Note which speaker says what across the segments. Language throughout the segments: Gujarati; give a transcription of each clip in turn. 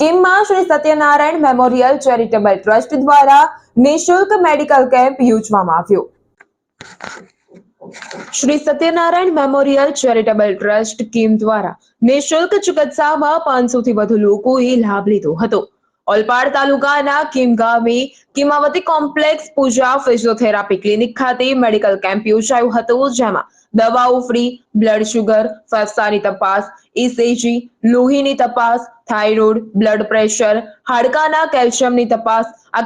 Speaker 1: કિમમાં Shri Satyanarayan memorial charitable trust દ્વારા નિઃશુલ્ક મેડિકલ કેમ્પ યોજવામાં આવ્યો. Shri Satyanarayan memorial charitable trust Kim દ્વારા નિઃશુલ્ક ચિકિત્સામાં પાંચસો થી વધુ લોકોએ લાભ લીધો હતો. ઓલપાડ તાલુકાના કિમ ગામે Kimavati complex Pooja physiotherapy clinic ખાતે મેડિકલ કેમ્પ યોજાયો હતો, જેમાં દવાઓ ફ્રી, બ્લડ શુગર, ફેફસાની તપાસ ઈસીજી લોહીની તપાસ, થાઇરોઇડ, બ્લડ પ્રેશર, હાડકાના કેલ્શિયમની તપાસ, આ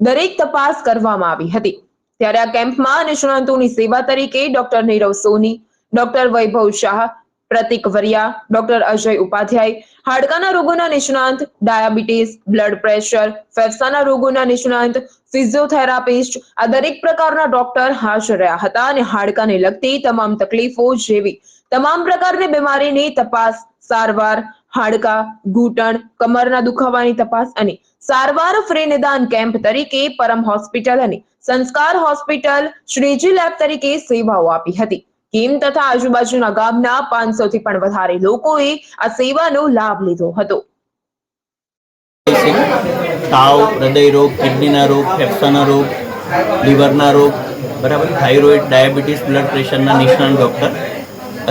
Speaker 1: દરેક તપાસ કરવામાં આવી હતી. ત્યારે આ કેમ્પમાં નિષ્ણાંતોની સેવા તરીકે doctor Nirav Soni, doctor Vaibhav Shah Pratik Variya doctor Ajay Upadhyay, હાડકાના રોગોના નિષ્ણાંત, ડાયાબિટીસ, બ્લડ પ્રેશર, ફેફસાના રોગોના નિષ્ણાંત, ફિઝિયોથેરાપિસ્ટ, આ દરેક પ્રકારના ડોક્ટર હાજર રહ્યા હતા અને હાડકાને લગતી તમામ તકલીફો જેવી તમામ પ્રકારની બીમારીની તપાસ, સારવાર, હાડકા, ઘૂંટણ, કમરના દુખાવાની તપાસ અને સારવાર ફ્રી નિદાન કેમ્પ તરીકે પરમ હોસ્પિટલ અને સંસ્કાર હોસ્પિટલ શ્રીજી લેબ તરીકે સેવાઓ આપી હતી. કિમ તથા આજુબાજુના ગામના પાંચસો થી પણ વધારે લોકોએ આ સેવાનો લાભ લીધો હતો.
Speaker 2: તાવ, હૃદય રોગ, કિડનીના રોગ, ફેફસાના રોગ, લીવરના રોગ, બરાબર? થાઇરોઇડ, ડાયાબિટીસ, બ્લડ પ્રેશરના નિષ્ણાંત ડૉક્ટર,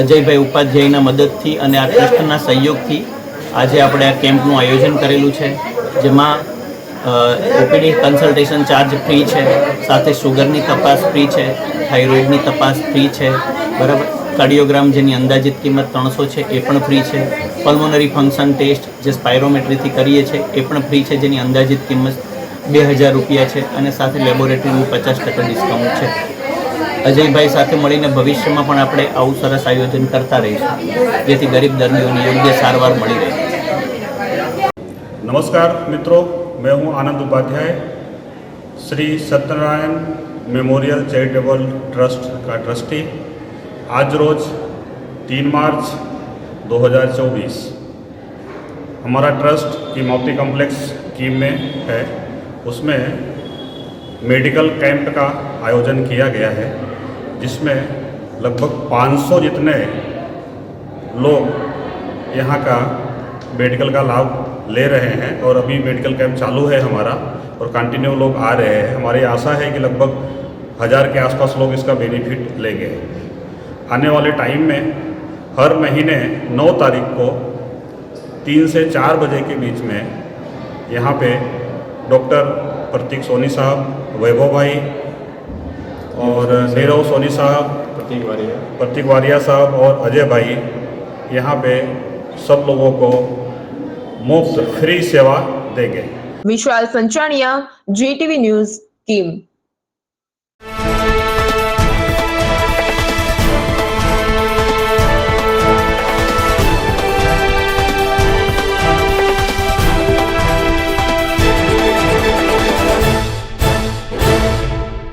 Speaker 2: અજયભાઈ ઉપાધ્યાયના મદદથી અને આ ટ્રસ્ટના સહયોગથી આજે આપણે આ કેમ્પનું આયોજન કરેલું છે, જેમાં ઓપીડી કન્સલ્ટેશન ચાર્જ ફ્રી છે, સાથે સુગરની તપાસ ફ્રી છે થાઇરોઇડની તપાસ ફ્રી છે, બરાબર? કાર્ડિયોગ્રામ જેની અંદાજિત કિંમત ત્રણસો છે, એ પણ ફ્રી છે. પલ્મોનરી ફંક્શન ટેસ્ટ જે સ્પાયરોમેટ્રીથી કરીએ છીએ એ પણ ફ્રી છે, જેની અંદાજિત કિંમત બે હજાર રૂપિયા છે અને સાથે લેબોરેટરીનું પચાસ ટકા ડિસ્કાઉન્ટ છે. અજયભાઈ સાથે મળીને ભવિષ્યમાં પણ આપણે આવું સરસ આયોજન કરતા રહીશું. જેથી ગરીબ દર્દીઓને યોગ્ય સારવાર મળી રહે.
Speaker 3: નમસ્કાર મિત્રો. मैं हूँ Anand Upadhyay, Shri Satyanarayan memorial charitable trust का ट्रस्टी, आज रोज तीन मार्च 2024 हमारा ट्रस्ट की मौती कॉम्प्लेक्स कीम में है, उसमें मेडिकल कैंप का आयोजन किया गया है, जिसमें लगभग 500 जितने लोग यहाँ का मेडिकल का लाभ ले रहे हैं और अभी मेडिकल कैंप चालू है हमारा और कंटिन्यू लोग आ रहे हैं। हमारी आशा है कि लगभग हज़ार के आसपास लोग इसका बेनिफिट लेंगे। आने वाले टाइम में हर महीने नौ तारीख को तीन से चार बजे के बीच में यहाँ पे डॉक्टर प्रतीक सोनी साहब वैभव भाई और नीरव सोनी साहब प्रतीक वारिया। प्रतीक वारिया साहब और अजय भाई यहाँ पे सब लोगों को मुफ्त फ्री सेवा देंगे
Speaker 1: Vishal Sanchaniya GTV news team